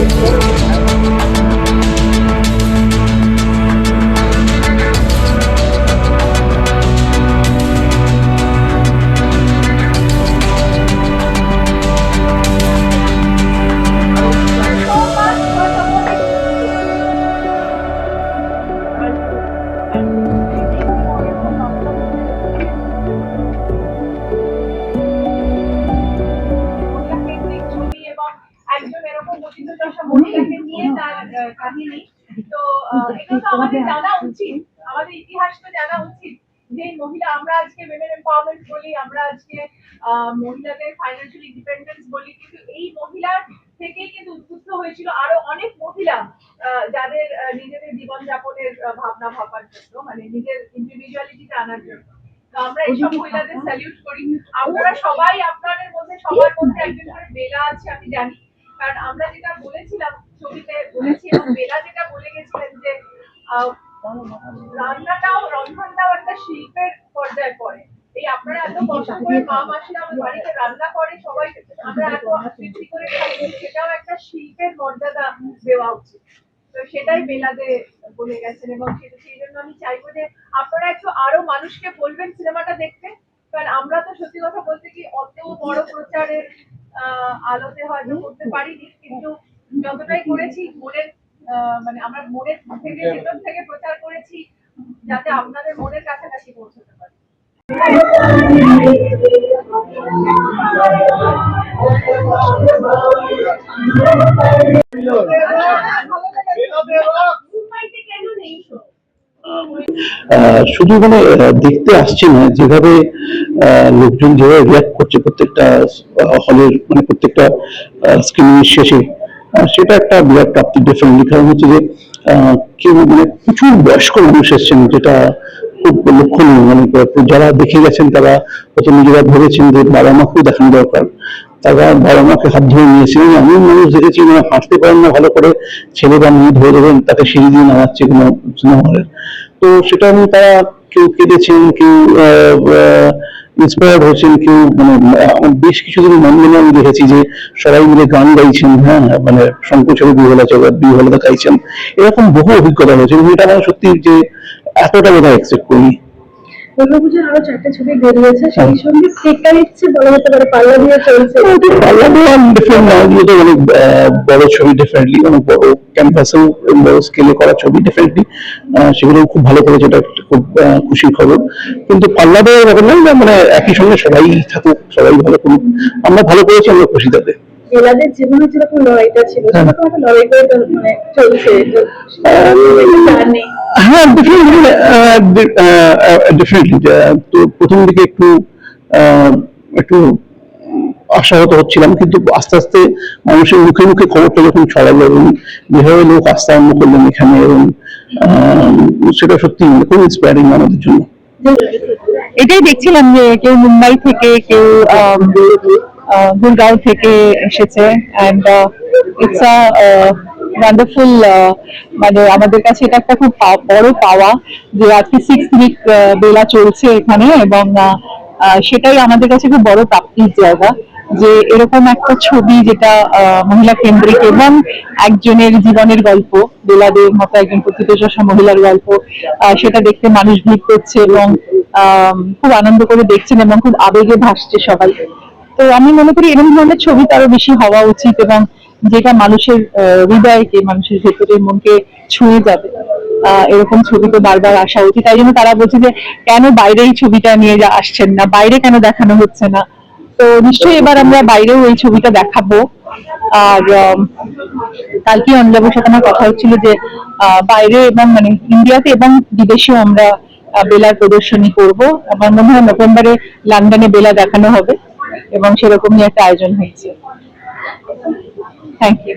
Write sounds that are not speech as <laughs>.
কেন্দ্রিক তো এটা তো আমাদের জানা উচিত। আমাদের ইতিহাস তো জানা উচিত যে মহিলা আমরা আজকে উইমেন এম্পাওয়ারমেন্ট বলি আমরা আজকে মহিলাদের ফাইন্যান্সিয়াল ইন্ডিপেন্ডেন্স বলি কিন্তু এই মহিলার থেকেই কিন্তু উদ্বুদ্ধ হয়েছিল আরও অনেক মহিলা যাদের নিজেদের জীবনযাপনের ভাবনা ভাবার জন্য মানে নিজের ইন্ডিভিজুয়ালিটিটা আনার জন্য। তো আমরা এইসব মহিলাদের স্যালিউট করি। আপনারা সবাই আপনাদের মধ্যে সবার মধ্যে <laughs> একজন করে বেলা আছে আমি জানি। কারণ আমরা যেটা বলেছিলাম ছবিতে বলেছি এবং বেলা যেটা রান্নাটাও রন্ধনটাও একটা শিল্পের পর্যায়ে পড়ে। এই আপনারা এত কষ্ট করে মা মাসিরা আমার বাড়িতে রান্না করে সবাই আমরা এত তৃপ্তি করে খাই সেটাও একটা শিল্পের মর্যাদা দেওয়া উচিত। তো সেটাই বেলাদে বলে গেছেন এবং সে- সেই জন্য আমি চাইব যে আপনারা একটু আরও মানুষকে বলবেন সিনেমাটা দেখতে। কারণ আমরা তো সত্যি কথা বলতে কি অত বড় প্রচারের আহ, আলোতে হয়তো করতে পারিনি কিন্তু যতটাই করেছি মনের মানে আমরা মনের থেকে ভেতর থেকে প্রচার করেছি যাতে আপনাদের মনের কাছাকাছি পৌঁছতে পারে। শুধু মানে আহ, দেখতে আসছে না যেভাবে আহ, লোকজন যেভাবে রিয়াক্ট করছে প্রত্যেকটা হলের মানে প্রত্যেকটা স্ক্রিনিং শেষে সেটা একটা বিরাট প্রাপ্তি ডেফিনেটলি কারণ হচ্ছে যে আহ, কেউ মানে প্রচুর বয়স্ক মানুষ এসছেন যেটা খুব লক্ষণীয় মানে যারা দেখে গেছেন তারা প্রথমে নিজেরা ভেবেছেন যে বাবা মাকেও দেখানো দরকার। তারা বাবা মাকে হাত ধরে নিয়েছিলেন। এমন মানুষ দেখেছি মানে হাঁটতে পারেন না ভালো করে ছেলে বা মেয়ে ধরে দেবেন তাকে সিঁড়ি দিয়ে নামাচ্ছে কোনো সিনেমা তো সেটা নিয়ে তারা কেউ কেঁদেছেন কেউ ইন্সপায়ার্ড হয়েছেন কেউ? মানে বেশ কিছু বেশ কিছুদিন মন্দিরে আমি দেখেছি যে সবাই মিলে গান গাইছেন হ্যাঁ মানে শঙ্করচরে বিহলা জগৎ বিহলা গাইছেন। এরকম বহু অভিজ্ঞতা হয়েছে এটা আমার সত্যি যে এতটা বোধহয় এক্সেপ্ট করিনি। দুর্গাপুজোর আরও ছবি বেরিয়েছে, সেই সঙ্গে বলা যেতে পারে, পাল্লা দিয়ে চলছে। পাল্লা দেওয়া ডিফারেন্ট তো অনেক বড় ছবি ডেফিনেটলি অনেক বড় ক্যানভাসেও বড় স্কেলে করা ছবি ডেফিনেটলি সেগুলো খুব ভালো করেছে, এটা খুব খুশির খবর। কিন্তু পাল্লা দেওয়ার ব্যাপার নয় মানে একই সঙ্গে সবাই থাকুক, সবাই ভালো করুক, আমরা ভালো করেছি, আমরা খুশি তাতে জেলাদের জীবনে যেরকম লড়াইটা ছিল হ্যাঁ। সেরকম একটা লড়াই করে মানে চলছে। হ্যাঁ ডেফিনেটলি ডেফিনেটলি তো প্রথম দিকে একটু একটু আশাহত হচ্ছিলাম কিন্তু আস্তে আস্তে মানুষের মুখে মুখে খবরটা যখন ছড়ালো এবং যেভাবে লোক আস্থা আরম্ভ করলেন এখানে এবং আহ, সেটা সত্যি খুব ইন্সপায়ারিং আমাদের জন্য। এটাই দেখছিলাম যে কেউ মুম্বাই থেকে কেউ গুরগাঁও থেকে এসেছে অ্যান্ড ইটস আ ওয়ান্ডারফুল মানে আমাদের কাছে এটা একটা খুব বড় পাওয়া যে আজকে সিক্স উইক বেলা চলছে এখানে এবং সেটাই আমাদের কাছে খুব বড় প্রাপ্তির জায়গা যে এরকম একটা ছবি যেটা মহিলা কেন্দ্রিক এবং একজনের জীবনের গল্প, বেলাদের মতো একজন প্রতিযোশা মহিলার গল্প সেটা দেখতে মানুষ ভিড় করছে এবং খুব আনন্দ করে দেখছেন এবং খুব আবেগে ভাসছে সবাই। তো আমি মনে করি এরকম ধরনের ছবি আরও বেশি হওয়া উচিত এবং যেটা মানুষের হৃদয়কে, মানুষের ভেতরের মনকে ছুঁয়ে যাবে। এরকম ছবি তো বারবার আসা উচিত। তাই জন্য তারা বলছে যে, কেন বাইরে এই ছবিটা নিয়ে আসছেন না? বাইরে কেন দেখানো হচ্ছে না? তো নিশ্চয়ই এবার আমরা বাইরেও এই ছবিটা দেখাবো। আর কালকে অনুরাগের সাথে আমার কথা হচ্ছিল যে বাইরে এবং মানে ইন্ডিয়াতে এবং বিদেশেও আমরা বেলার প্রদর্শনী করব। আমার মনে হয় নভেম্বরে লন্ডনে বেলা দেখানো হবে। এবং সেরকমই একটা আয়োজন হয়েছে। Thank you